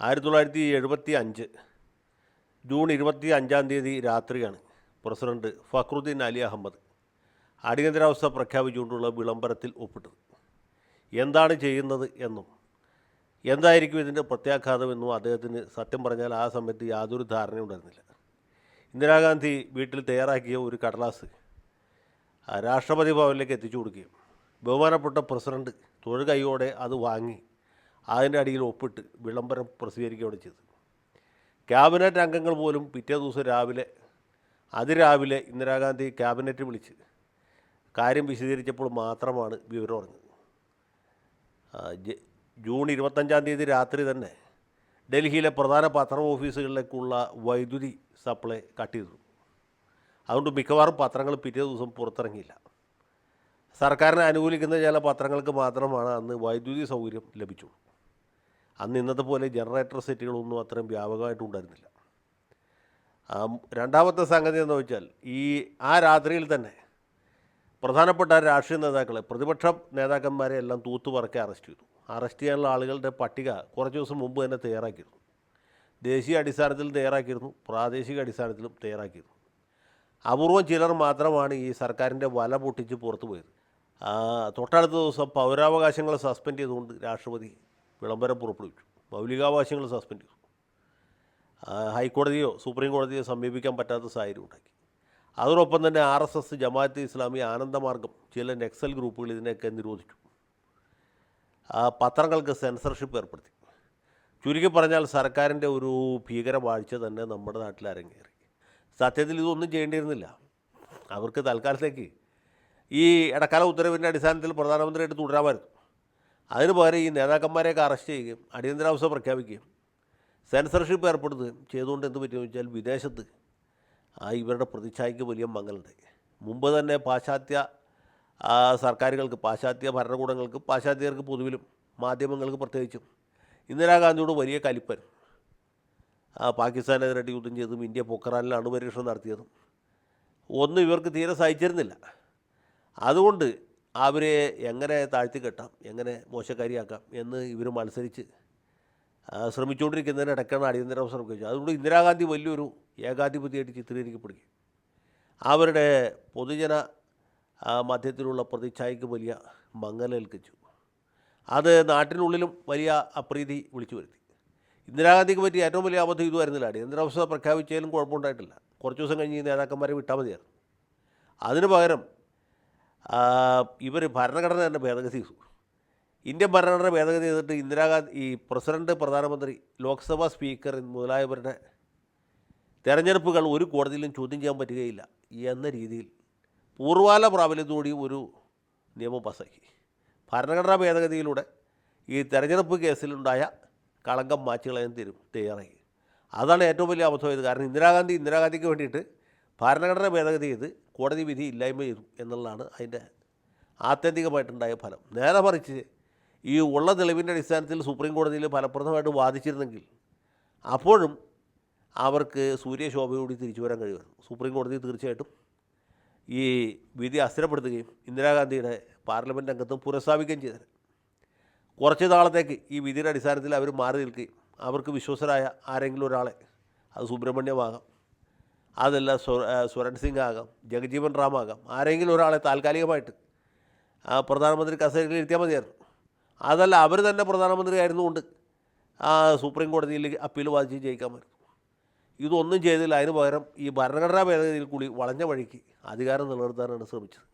ആയിരത്തി തൊള്ളായിരത്തി എഴുപത്തി അഞ്ച് ജൂൺ ഇരുപത്തി അഞ്ചാം തീയതി രാത്രിയാണ് പ്രസിഡന്റ് ഫക്രുദ്ദീൻ അലി അഹമ്മദ് അടിയന്തരാവസ്ഥ പ്രഖ്യാപിച്ചുകൊണ്ടുള്ള വിളംബരത്തിൽ ഒപ്പിട്ടത്. എന്താണ് ചെയ്യുന്നത് എന്നും എന്തായിരിക്കും ഇതിന്റെ പ്രത്യാഘാതമെന്നും അദ്ദേഹത്തിന് സത്യം പറഞ്ഞാൽ ആ സമയത്ത് യാതൊരു ധാരണയും ഉണ്ടായിരുന്നില്ല. ഇന്ദിരാഗാന്ധി വീട്ടിൽ തയ്യാറാക്കിയ ഒരു കടലാസ് രാഷ്ട്രപതി ഭവനിലേക്ക് എത്തിച്ചു കൊടുക്കുകയും ബഹുമാനപ്പെട്ട പ്രസിഡന്റ് തൊഴുകൈയോടെ അത് വാങ്ങി അതിന്റെ അടിയിൽ ഒപ്പിട്ട് വിളംബരം പ്രസിദ്ധീകരിക്കുകയാണ് ചെയ്തത്. ക്യാബിനറ്റ് അംഗങ്ങൾ പോലും പിറ്റേ ദിവസം രാവിലെ അതിരാവിലെ ഇന്ദിരാഗാന്ധി ക്യാബിനറ്റ് വിളിച്ച് കാര്യം വിശദീകരിച്ചപ്പോൾ മാത്രമാണ് വിവരം അറിഞ്ഞത്. ജൂൺ ഇരുപത്തഞ്ചാം തീയതി രാത്രി തന്നെ ഡൽഹിയിലെ പ്രധാന പത്രം ഓഫീസുകളിലേക്കുള്ള വൈദ്യുതി സപ്ലൈ കട്ട് ചെയ്തു. അതുകൊണ്ട് മിക്കവാറും പത്രങ്ങൾ പിറ്റേ ദിവസം പുറത്തിറങ്ങിയില്ല. സർക്കാരിനെ അനുകൂലിക്കുന്ന ചില പത്രങ്ങൾക്ക് മാത്രമാണ് അന്ന് വൈദ്യുതി സൗകര്യം ലഭിച്ചുള്ളൂ. അന്ന് ഇന്നത്തെ പോലെ ജനറേറ്റർ സെറ്റുകളൊന്നും അത്രയും വ്യാപകമായിട്ടുണ്ടായിരുന്നില്ല. ആ, രണ്ടാമത്തെ സംഗതി എന്ന് വെച്ചാൽ ഈ ആ രാത്രിയിൽ തന്നെ പ്രധാനപ്പെട്ട രാഷ്ട്രീയ നേതാക്കളെ പ്രതിപക്ഷ നേതാക്കന്മാരെ എല്ലാം തൂത്തുപറക്കി അറസ്റ്റ് ചെയ്തു. അറസ്റ്റ് ചെയ്യാനുള്ള ആളുകളുടെ പട്ടിക കുറച്ച് ദിവസം മുമ്പ് തന്നെ തയ്യാറാക്കിയിരുന്നു. ദേശീയ അടിസ്ഥാനത്തിൽ തയ്യാറാക്കിയിരുന്നു പ്രാദേശിക അടിസ്ഥാനത്തിലും തയ്യാറാക്കിയിരുന്നു. അപൂർവം ചിലർ മാത്രമാണ് ഈ സർക്കാരിന്റെ വല പൊട്ടിച്ച് പുറത്തു പോയത് തൊട്ടടുത്ത ദിവസം പൗരാവകാശങ്ങൾ സസ്പെൻഡ് ചെയ്തുകൊണ്ട് രാഷ്ട്രപതി വിളംബരം പുറപ്പെടുവിച്ചു. മൗലികാവകാശങ്ങൾ സസ്പെൻഡ് ചെയ്തു. ഹൈക്കോടതിയോ സുപ്രീം കോടതിയോ സമീപിക്കാൻ പറ്റാത്ത സാഹചര്യം ഉണ്ടാക്കി. അതോടൊപ്പം തന്നെ R S S Jamaat Islami Anandamargam ചില നെക്സൽ ഗ്രൂപ്പുകൾ ഇതിനെയൊക്കെ നിരോധിച്ചു. പത്രങ്ങൾക്ക് സെൻസർഷിപ്പ് ഏർപ്പെടുത്തി. ചുരുക്കി പറഞ്ഞാൽ സർക്കാരിന്റെ ഒരു ഭീകരവാഴ്ച തന്നെ നമ്മുടെ നാട്ടിൽ അരങ്ങേറി. സത്യത്തിൽ ഇതൊന്നും ചെയ്യേണ്ടിയിരുന്നില്ല. അവർക്ക് തൽക്കാലത്തേക്ക് ഈ ഇടക്കാല ഉത്തരവിന്റെ അടിസ്ഥാനത്തിൽ പ്രധാനമന്ത്രിയായിട്ട് തുടരാമായിരുന്നു. അതിന് പകരം ഈ നേതാക്കന്മാരെയൊക്കെ അറസ്റ്റ് ചെയ്യുകയും അടിയന്തരാവസ്ഥ പ്രഖ്യാപിക്കുകയും സെൻസർഷിപ്പ് ഏർപ്പെടുത്തുകയും ചെയ്തുകൊണ്ട് എന്ത് പറ്റുമെന്ന് വെച്ചാൽ വിദേശത്ത് ആ ഇവരുടെ പ്രതിച്ഛായയ്ക്ക് വലിയ മങ്ങലുണ്ട്. മുമ്പ് തന്നെ പാശ്ചാത്യ സർക്കാരുകൾക്ക് പാശ്ചാത്യ ഭരണകൂടങ്ങൾക്ക് പാശ്ചാത്യർക്ക് പൊതുവിലും മാധ്യമങ്ങൾക്ക് പ്രത്യേകിച്ചും ഇന്ദിരാഗാന്ധിയോട് വലിയ കലിപ്പൻ. പാകിസ്ഥാനെതിരായിട്ട് യുദ്ധം ചെയ്തും ഇന്ത്യ പൊക്കറാനിൽ അണുപരീക്ഷണം നടത്തിയതും ഒന്നും ഇവർക്ക് തീരെ സഹിച്ചിരുന്നില്ല. അതുകൊണ്ട് അവരെ എങ്ങനെ താഴ്ത്തിക്കെട്ടാം എങ്ങനെ മോശക്കാരിയാക്കാം എന്ന് ഇവർ മത്സരിച്ച് ശ്രമിച്ചുകൊണ്ടിരിക്കുന്നതിന് ഇടയ്ക്കാണ് അവസരം പ്രഖ്യാപിച്ചത് അതുകൊണ്ട് ഇന്ദിരാഗാന്ധി വലിയൊരു ഏകാധിപതിയായിട്ട് ചിത്രീകരിക്കപ്പെടുകയും അവരുടെ പൊതുജന മധ്യത്തിലുള്ള പ്രതിച്ഛായക്ക് വലിയ മങ്ങലേൽക്കിച്ചു അത് നാട്ടിനുള്ളിലും വലിയ അപ്രീതി വിളിച്ചു വരുത്തി. ഇന്ദിരാഗാന്ധിക്ക് പറ്റിയ ഏറ്റവും വലിയ അബദ്ധം ഇതുമായിരുന്നില്ല. അടിയന്തരാവസ്ഥ പ്രഖ്യാപിച്ചാലും കുഴപ്പമുണ്ടായിട്ടില്ല. കുറച്ച് ദിവസം കഴിഞ്ഞ് നേതാക്കന്മാരെ വിട്ടാൽ മതിയായിരുന്നു. അതിന് പകരം ഇവർ ഭരണഘടന തന്നെ ഭേദഗതി ചെയ്തു. ഇന്ത്യൻ ഭരണഘടന ഭേദഗതി ചെയ്തിട്ട് ഇന്ദിരാഗാന്ധി ഈ പ്രസിഡന്റ് പ്രധാനമന്ത്രി ലോക്സഭാ സ്പീക്കർ മുതലായവരുടെ തെരഞ്ഞെടുപ്പുകൾ ഒരു കോടതിയിലും ചോദ്യം ചെയ്യാൻ പറ്റുകയില്ല എന്ന രീതിയിൽ പൂർവാല പ്രാബല്യത്തോടെ ഒരു നിയമം പാസാക്കി. ഭരണഘടനാ ഭേദഗതിയിലൂടെ ഈ തെരഞ്ഞെടുപ്പ് കേസിലുണ്ടായ കളങ്കം മാച്ചുകളയാൻ തരും തയ്യാറായി. അതാണ് ഏറ്റവും വലിയ അബദ്ധമായത് കാരണം ഇന്ദിരാഗാന്ധി ഇന്ദിരാഗാന്ധിക്ക് വേണ്ടിയിട്ട് ഭരണഘടന ഭേദഗതി ചെയ്ത് കോടതി വിധി ഇല്ലായ്മ ചെയ്തു എന്നുള്ളതാണ് അതിന്റെ ആത്യന്തികമായിട്ടുണ്ടായ ഫലം. നേരെ മറിച്ച് ഈ ഉള്ള തെളിവിന്റെ അടിസ്ഥാനത്തിൽ സുപ്രീം കോടതിയിൽ ഫലപ്രദമായിട്ട് വാദിച്ചിരുന്നെങ്കിൽ അപ്പോഴും അവർക്ക് സൂര്യശോഭയോടി തിരിച്ചു വരാൻ കഴിയുമായിരുന്നു. സുപ്രീം കോടതി തീർച്ചയായിട്ടും ഈ വിധി അസ്ഥിരപ്പെടുത്തുകയും ഇന്ദിരാഗാന്ധിയുടെ പാർലമെന്റ് അംഗത്വം പുനഃസ്ഥാപിക്കുകയും ചെയ്തത്. കുറച്ച് നാളത്തേക്ക് ഈ വിധിയുടെ അടിസ്ഥാനത്തിൽ അവർ മാറി നിൽക്കുകയും അവർക്ക് വിശ്വസരായ ആരെങ്കിലും ഒരാളെ അത് സുബ്രഹ്മണ്യമാകാം. അതല്ല സുരൺ സിംഗ് ആകാം ജഗജീവൻ റാം ആകാം ആരെങ്കിലും ഒരാളെ താൽക്കാലികമായിട്ട് ആ പ്രധാനമന്ത്രി കസേരയിൽ ഇരുത്തിയാൽ മതിയായിരുന്നു. അതല്ല അവർ തന്നെ പ്രധാനമന്ത്രി ആയിരുന്നുകൊണ്ട് ആ സുപ്രീം കോടതിയിൽ അപ്പീൽ വാദിച്ച് ജയിക്കാൻ പറ്റും. ഇതൊന്നും ചെയ്തില്ല. അതിന് പകരം ഈ ഭരണഘടനാ ഭേദഗതിയിൽ കൂടി വളഞ്ഞ വഴിക്ക് അധികാരം നിലനിർത്താനാണ് ശ്രമിച്ചത്.